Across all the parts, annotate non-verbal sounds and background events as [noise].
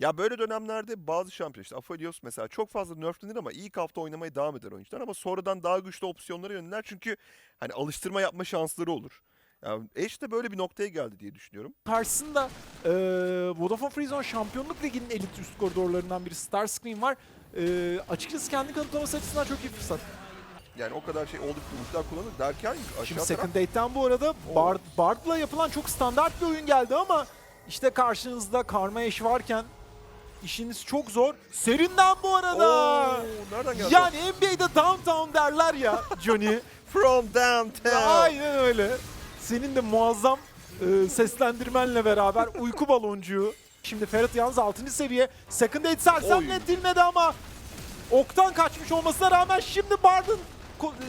Ya böyle dönemlerde bazı şampiyon işte Aphelios mesela çok fazla nerflenir ama ilk hafta oynamaya devam eder oyuncular ama sonradan daha güçlü opsiyonlara yöneler çünkü hani alıştırma yapma şansları olur. Yani Ashe de böyle bir noktaya geldi diye düşünüyorum. Karşısında e, Vodafone Freezone Şampiyonluk Ligi'nin elit üst koridorlarından biri Starscream var. E, açıkçası kendi kanıtlaması açısından çok iyi fırsat. Yani o kadar şey olduk ultiler kullanır derken aşağı Şimdi taraf Second Date'den bu arada Bard, Bard'la yapılan çok standart bir oyun geldi ama işte karşınızda Karma Eş varken işiniz çok zor. Serinden bu arada. Oo, nereden geldi? Yani NBA'de downtown derler ya Johnny. [laughs] From downtown. Aynen öyle. Senin de muazzam e, seslendirmenle beraber uyku baloncuğu. Şimdi Ferhat yalnız 6. seviye. Second Date sersemletilmedi ama oktan kaçmış olmasına rağmen şimdi Bard'ın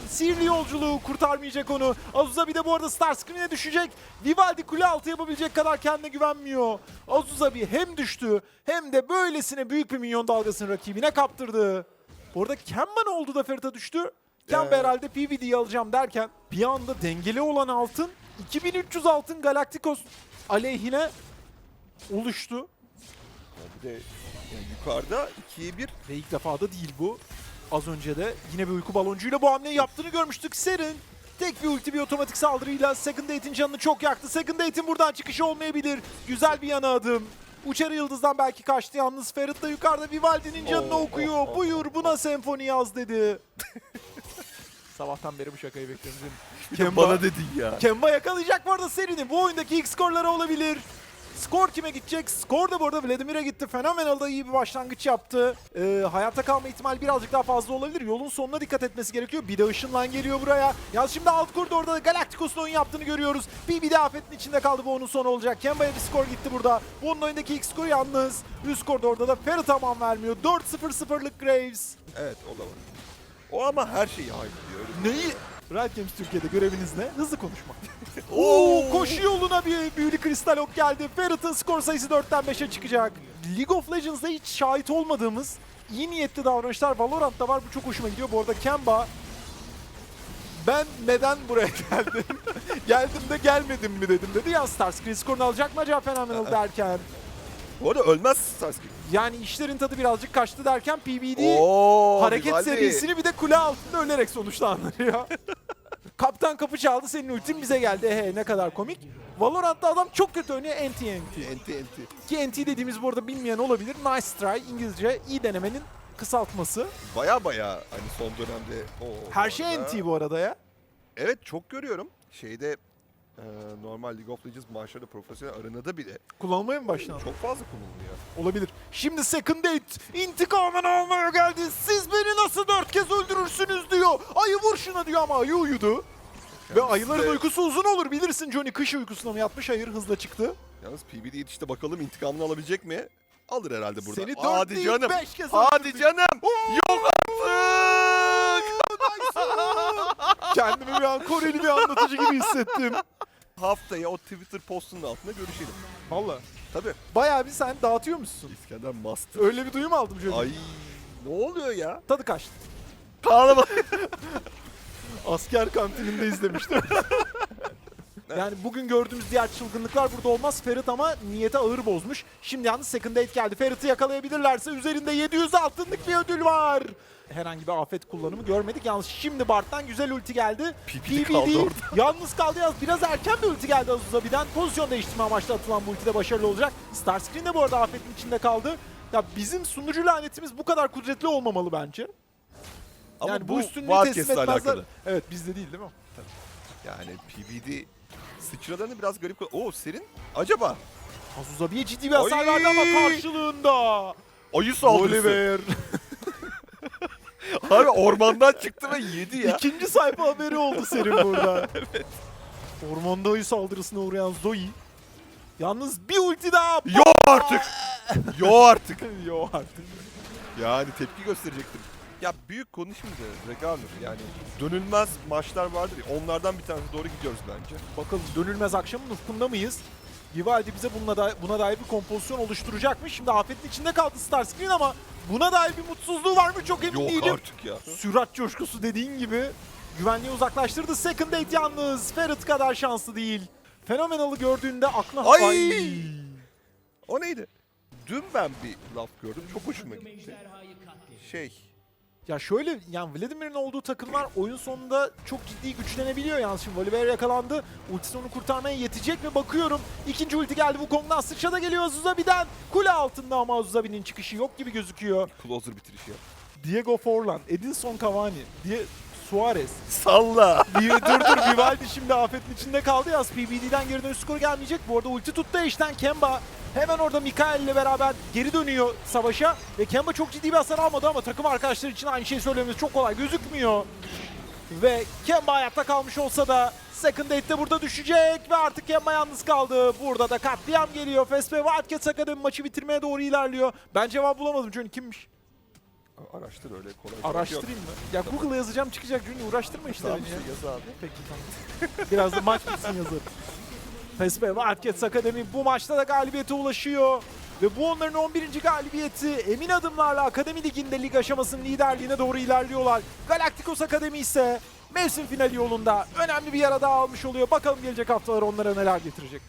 sihirli yolculuğu kurtarmayacak onu. Azusa bir de bu arada Starscream'e düşecek. Vivaldi kule altı yapabilecek kadar kendine güvenmiyor. Azusa bir hem düştü hem de böylesine büyük bir minyon dalgasını rakibine kaptırdı. Bu arada Kemba ne oldu da Ferit'e düştü? Kemba Ee, herhalde PvD'yi alacağım derken bir anda dengeli olan altın 2300 altın Galacticos aleyhine oluştu. Bir de yani yukarıda 2'ye 1 Ve ilk defa da değil bu. Az önce de yine bir uyku baloncuyla bu hamleyi yaptığını görmüştük. Serin tek bir ulti bir otomatik saldırıyla Second Date'in canını çok yaktı. Second Date'in buradan çıkışı olmayabilir. Güzel bir yana adım. Uçarı Yıldız'dan belki kaçtı yalnız Ferit da yukarıda Vivaldi'nin canını Oo, okuyor. oo, oo, Buyur buna senfoni yaz dedi. [laughs] Sabahtan beri bu şakayı bekliyorum. Kemba- bana dedin ya. Kemba yakalayacak bu arada serinin. Bu oyundaki ilk skorları olabilir. Skor kime gidecek? Skor da bu arada Vladimir'e gitti. Fenomenal da iyi bir başlangıç yaptı. Ee, hayatta kalma ihtimali birazcık daha fazla olabilir. Yolun sonuna dikkat etmesi gerekiyor. Bir de ışınlan geliyor buraya. Yalnız şimdi alt koridorda da Galacticos'un oyun yaptığını görüyoruz. Bir bir de afetin içinde kaldı bu onun sonu olacak. Kemba'ya bir skor gitti burada. Bu onun oyundaki ilk skoru yalnız. Üst koridorda da Ferry tamam vermiyor. 4-0-0'lık Graves. Evet o da var. O ama her şeyi hype diyor. Neyi? Riot Games Türkiye'de göreviniz ne? Hızlı konuşmak. [laughs] Oo, koşu yoluna bir büyülü kristal ok geldi. Ferret'ın skor sayısı 4'ten 5'e çıkacak. League of Legends'da hiç şahit olmadığımız iyi niyetli davranışlar Valorant'ta var. Bu çok hoşuma gidiyor. Bu arada Kemba ben neden buraya [laughs] geldim? geldim de gelmedim mi dedim dedi. Ya Starscream skorunu alacak mı acaba Phenomenal [laughs] derken. Bu arada ölmez Starscream. Yani işlerin tadı birazcık kaçtı derken PBD Oo, hareket Vivaldi. serisini bir de kule altında ölerek sonuçlandırıyor. [laughs] Kaptan kapı çaldı senin ultin bize geldi. He ne kadar komik. Valorant'ta adam çok kötü oynuyor NT NT. Enti enti. Ki NT dediğimiz bu arada bilmeyen olabilir. Nice try İngilizce iyi denemenin kısaltması. Baya baya hani son dönemde o Her şey arada- NT bu arada ya. Evet çok görüyorum. Şeyde e, normal League of Legends maçlarda profesyonel arenada bile Kullanılmaya mı başlandı? çok fazla kullanılıyor. Olabilir. Şimdi Second Date intikamını almaya geldi. Siz beni nasıl dört kez öldürürsünüz diyor. Ayı vur şuna diyor ama ayı uyudu. Ve Yalnız ayıların de- uykusu uzun olur bilirsin Johnny. Kış uykusuna mı yatmış ayır hızla çıktı. Yalnız PBD yetişte bakalım intikamını alabilecek mi? Alır herhalde burada. Seni dört Hadi değil canım. beş kez Hadi öldürdük. canım. Yok artık. Kendimi bir an Koreli bir anlatıcı gibi hissettim. [laughs] Haftaya o Twitter postunun altında görüşelim. Valla. Tabii. Bayağı bir sen dağıtıyormuşsun. İskender Master. Öyle bir duyum aldım Johnny. Ay ne oluyor ya? Tadı kaçtı. Ağlama. [laughs] Asker kantininde izlemiştim. [laughs] yani bugün gördüğümüz diğer çılgınlıklar burada olmaz. Ferit ama niyete ağır bozmuş. Şimdi yalnız second date geldi. Ferit'i yakalayabilirlerse üzerinde 700 altınlık bir ödül var. Herhangi bir afet kullanımı görmedik. Yalnız şimdi Bart'tan güzel ulti geldi. PPD kaldı yalnız kaldı yalnız. Biraz erken bir ulti geldi Azuzabi'den. Pozisyon değiştirme amaçlı atılan bu ulti de başarılı olacak. Starscreen de bu arada afetin içinde kaldı. Ya bizim sunucu lanetimiz bu kadar kudretli olmamalı bence. Ama yani bu, bu üstünlüğü teslim etmezler. alakalı. Evet bizde değil değil mi? Yani PBD sıçralarını biraz garip... Oo Serin acaba? Azuzabi'ye ciddi bir hasar verdi ama karşılığında. Ayı saldırısı. Oliver. [laughs] Harbi ormandan çıktı ve yedi ya. İkinci sayfa haberi oldu senin burada. [laughs] evet. Ormanda saldırısına uğrayan Zoe. Yalnız bir ulti daha. Yok artık. [laughs] Yok artık. Yo artık. Yani tepki gösterecektim. Ya büyük konu şimdi Regaler yani dönülmez maçlar vardır ya onlardan bir tanesi doğru gidiyoruz bence. Bakalım dönülmez akşamın ufkunda mıyız? Vivaldi bize bununla da, buna dair bir kompozisyon oluşturacakmış. Şimdi afetin içinde kaldı Starscreen ama buna dair bir mutsuzluğu var mı çok emin Yok değilim. artık ya. Sürat coşkusu dediğin gibi güvenliği uzaklaştırdı. Second Date yalnız Ferret kadar şanslı değil. Fenomenal'ı gördüğünde aklına... Ay! O neydi? dün ben bir laf gördüm. Çok hoşuma gitti. Şey, Ya şöyle yani Vladimir'in olduğu takımlar oyun sonunda çok ciddi güçlenebiliyor yalnız şimdi Volibear yakalandı. Ultisi onu kurtarmaya yetecek mi bakıyorum. İkinci ulti geldi Wukong'dan sıçrada geliyor Azuzabi'den. Kule altında ama Azuzabi'nin çıkışı yok gibi gözüküyor. closer bitirişi yap. Diego Forlan, Edinson Cavani, Die Suarez. Salla! Bir, dur dur Vivaldi şimdi afetin içinde kaldı yaz. PBD'den geri dönüş skoru gelmeyecek. Bu arada ulti tuttu eşten Kemba. Hemen orada Mikael ile beraber geri dönüyor savaşa. Ve Kemba çok ciddi bir hasar almadı ama takım arkadaşları için aynı şeyi söylememiz çok kolay gözükmüyor. Ve Kemba hayatta kalmış olsa da Second Date'de burada düşecek ve artık Kemba yalnız kaldı. Burada da katliam geliyor. Fespe Wildcats Academy maçı bitirmeye doğru ilerliyor. Ben cevap bulamadım çünkü kimmiş? Araştır öyle kolay. yok. Araştırayım mı? Ya Google'a yazacağım çıkacak çünkü uğraştırma işte Tamam beni ya. yaz abi. Peki tamam. [laughs] Biraz da maç bitsin yazarım. Pespe Wildcats Akademi bu maçta da galibiyete ulaşıyor. Ve bu onların 11. galibiyeti. Emin adımlarla Akademi Ligi'nde lig aşamasının liderliğine doğru ilerliyorlar. Galacticos Akademi ise mevsim finali yolunda önemli bir yara daha almış oluyor. Bakalım gelecek haftalar onlara neler getirecek.